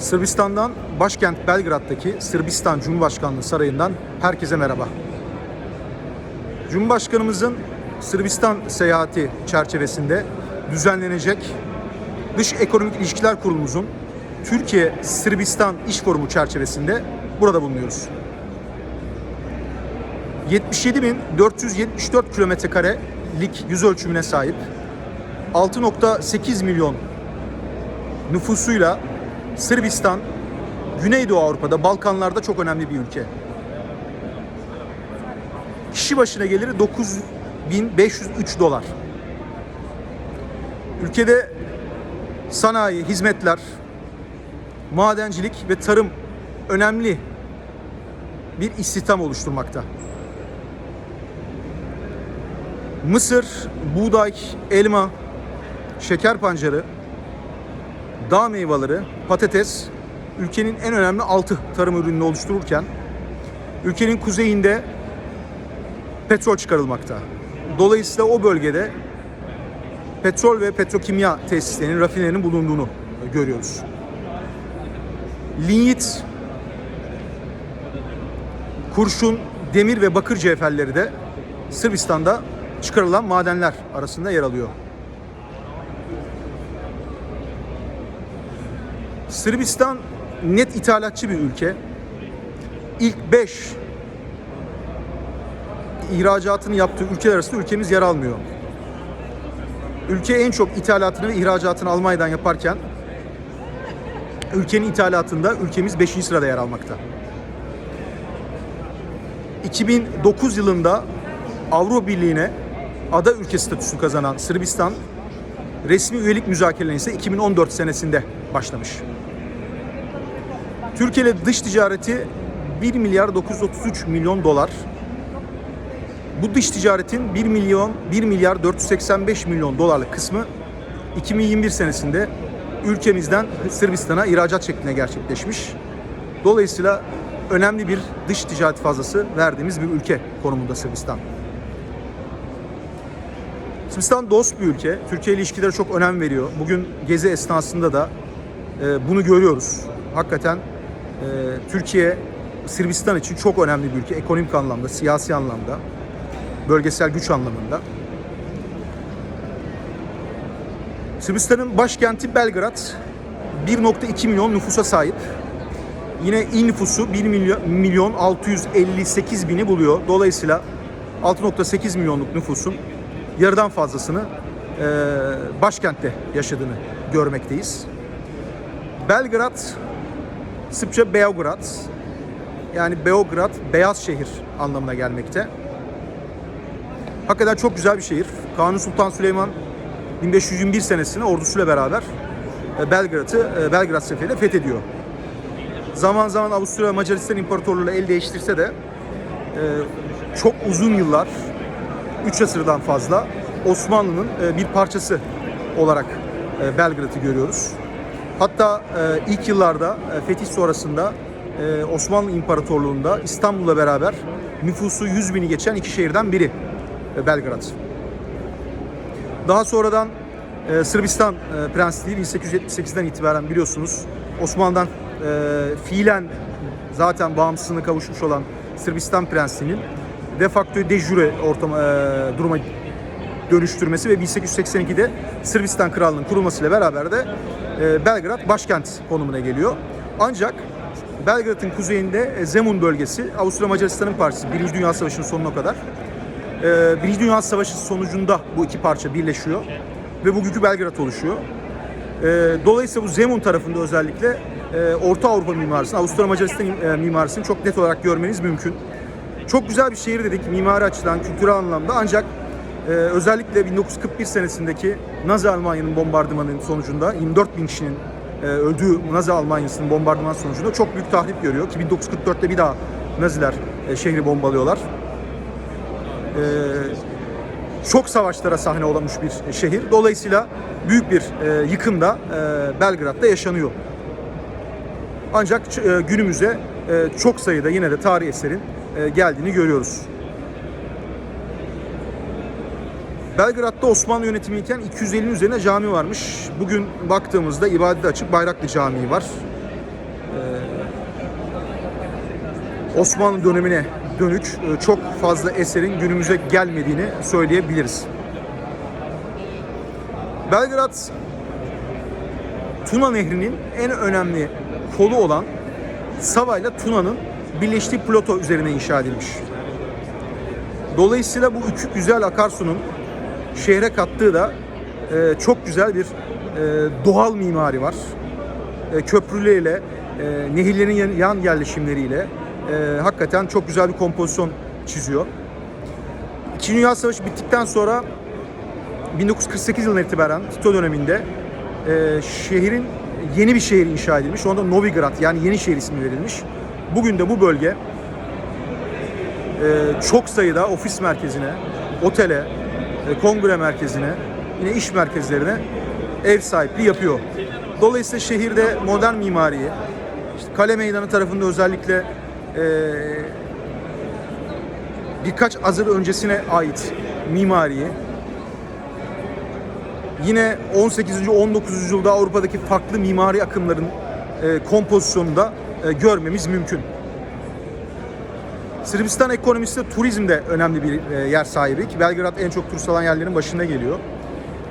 Sırbistan'dan başkent Belgrad'daki Sırbistan Cumhurbaşkanlığı Sarayı'ndan herkese merhaba. Cumhurbaşkanımızın Sırbistan seyahati çerçevesinde düzenlenecek Dış Ekonomik İlişkiler Kurulumuzun Türkiye Sırbistan İş Forumu çerçevesinde burada bulunuyoruz. 77.474 kilometre karelik yüz ölçümüne sahip 6.8 milyon nüfusuyla Sırbistan Güneydoğu Avrupa'da, Balkanlarda çok önemli bir ülke. Kişi başına geliri 9503 dolar. Ülkede sanayi, hizmetler, madencilik ve tarım önemli bir istihdam oluşturmakta. Mısır, buğday, elma, şeker pancarı, dağ meyveleri, patates ülkenin en önemli altı tarım ürününü oluştururken ülkenin kuzeyinde petrol çıkarılmakta. Dolayısıyla o bölgede petrol ve petrokimya tesislerinin, rafinerinin bulunduğunu görüyoruz. Linyit, kurşun, demir ve bakır cevherleri de Sırbistan'da çıkarılan madenler arasında yer alıyor. Sırbistan net ithalatçı bir ülke. İlk 5 ihracatını yaptığı ülkeler arasında ülkemiz yer almıyor. Ülke en çok ithalatını ve ihracatını Almanya'dan yaparken ülkenin ithalatında ülkemiz 5. sırada yer almakta. 2009 yılında Avrupa Birliği'ne ada ülke statüsü kazanan Sırbistan resmi üyelik müzakerelerine ise 2014 senesinde başlamış. Türkiye ile dış ticareti 1 milyar 933 milyon dolar. Bu dış ticaretin 1 milyon 1 milyar 485 milyon dolarlık kısmı 2021 senesinde ülkemizden Sırbistan'a ihracat şeklinde gerçekleşmiş. Dolayısıyla önemli bir dış ticaret fazlası verdiğimiz bir ülke konumunda Sırbistan. Sırbistan dost bir ülke. Türkiye ile ilişkilere çok önem veriyor. Bugün gezi esnasında da e, bunu görüyoruz. Hakikaten Türkiye Sırbistan için çok önemli bir ülke. Ekonomik anlamda, siyasi anlamda, bölgesel güç anlamında. Sırbistan'ın başkenti Belgrad 1.2 milyon nüfusa sahip. Yine il nüfusu 1 milyon, milyon 658 bini buluyor. Dolayısıyla 6.8 milyonluk nüfusun yarıdan fazlasını e, başkentte yaşadığını görmekteyiz. Belgrad, Sırpça Beograd, yani Beograd, beyaz şehir anlamına gelmekte. Hakikaten çok güzel bir şehir. Kanuni Sultan Süleyman 1521 senesinde ordusuyla beraber e, Belgrad'ı e, Belgrad seferiyle fethediyor. Zaman zaman Avusturya Macaristan İmparatorluğu'yla el değiştirse de e, çok uzun yıllar 3 asırdan fazla Osmanlı'nın bir parçası olarak Belgrad'ı görüyoruz. Hatta e, ilk yıllarda e, fetih sonrasında e, Osmanlı İmparatorluğu'nda İstanbul'la beraber nüfusu 100 bini geçen iki şehirden biri e, Belgrad. Daha sonradan e, Sırbistan e, Prensliği 1878'den itibaren biliyorsunuz Osmanlı'dan e, fiilen zaten bağımsızlığına kavuşmuş olan Sırbistan Prensliği'nin de facto de jure ortama, e, duruma dönüştürmesi ve 1882'de Sırbistan Krallığı'nın kurulmasıyla beraber de Belgrad başkent konumuna geliyor. Ancak Belgrad'ın kuzeyinde e, Zemun bölgesi Avusturya Macaristan'ın parçası. Birinci Dünya Savaşı'nın sonuna kadar. E, Birinci Dünya Savaşı sonucunda bu iki parça birleşiyor ve bugünkü Belgrad oluşuyor. E, Dolayısıyla bu Zemun tarafında özellikle e, Orta Avrupa mimarisini, Avusturya Macaristan e, mimarisini çok net olarak görmeniz mümkün. Çok güzel bir şehir dedik mimari açıdan, kültürel anlamda ancak e, özellikle 1941 senesindeki Nazi Almanya'nın bombardımanının sonucunda 24 bin kişinin e, öldüğü Nazi Almanya'sının bombardıman sonucunda çok büyük tahrip görüyor ki 1944'te bir daha Naziler e, şehri bombalıyorlar. E, çok savaşlara sahne olmuş bir şehir. Dolayısıyla büyük bir e, yıkım da e, Belgrad'da yaşanıyor. Ancak e, günümüze e, çok sayıda yine de tarih eserin e, geldiğini görüyoruz. Belgrad'da Osmanlı yönetimiyken 250'nin üzerine cami varmış. Bugün baktığımızda ibadete açık Bayraklı Camii var. Osmanlı dönemine dönük e, çok fazla eserin günümüze gelmediğini söyleyebiliriz. Belgrad Tuna Nehri'nin en önemli kolu olan Sava ile Tuna'nın birleştiği plato üzerine inşa edilmiş. Dolayısıyla bu iki güzel akarsunun şehre kattığı da e, çok güzel bir e, doğal mimari var. E, köprüleriyle, e, nehirlerin yan, yerleşimleriyle e, hakikaten çok güzel bir kompozisyon çiziyor. İkinci Dünya Savaşı bittikten sonra 1948 yılından itibaren Tito döneminde e, şehrin yeni bir şehir inşa edilmiş. Onda Novigrad yani yeni şehir ismi verilmiş. Bugün de bu bölge e, çok sayıda ofis merkezine, otele, kongre merkezine, yine iş merkezlerine ev sahipliği yapıyor. Dolayısıyla şehirde modern mimariyi, işte kale meydanı tarafında özellikle e, birkaç asır öncesine ait mimariyi, yine 18. 19. yüzyılda Avrupa'daki farklı mimari akımların e, kompozisyonunda e, görmemiz mümkün. Sırbistan ekonomisi de turizmde önemli bir e, yer sahibi ki Belgrad en çok turist alan yerlerin başında geliyor.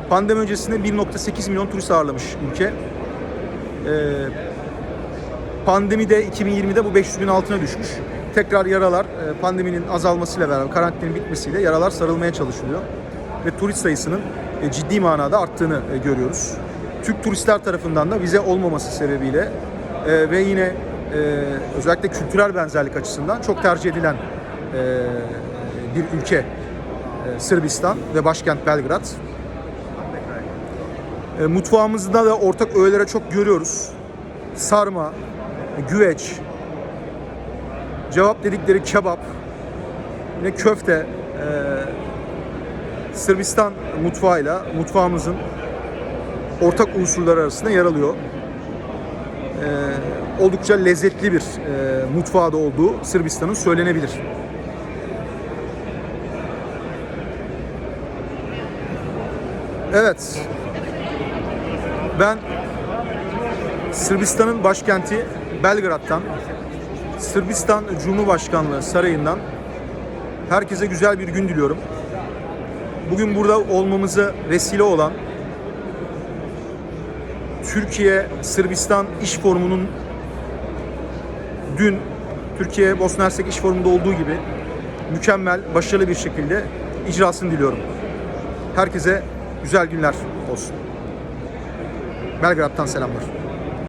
Pandemi öncesinde 1.8 milyon turist ağırlamış ülke. E, pandemide 2020'de bu 500 bin altına düşmüş. Tekrar yaralar e, pandeminin azalmasıyla beraber karantinin bitmesiyle yaralar sarılmaya çalışılıyor. Ve turist sayısının e, ciddi manada arttığını görüyoruz. Türk turistler tarafından da vize olmaması sebebiyle ve yine özellikle kültürel benzerlik açısından çok tercih edilen e, bir ülke e, Sırbistan ve başkent Belgrad. E, mutfağımızda da ortak öğelere çok görüyoruz. Sarma, güveç, cevap dedikleri kebap, yine köfte, e, Sırbistan mutfağıyla mutfağımızın ortak unsurlar arasında yer alıyor. Ee, oldukça lezzetli bir e, mutfağı da olduğu Sırbistan'ın söylenebilir. Evet. Ben Sırbistan'ın başkenti Belgrad'dan, Sırbistan Cumhurbaşkanlığı Sarayı'ndan herkese güzel bir gün diliyorum. Bugün burada olmamıza vesile olan Türkiye Sırbistan İş Forumu'nun dün Türkiye Bosna Hersek İş Forumu'nda olduğu gibi mükemmel, başarılı bir şekilde icrasını diliyorum. Herkese güzel günler olsun. Belgrad'dan selamlar.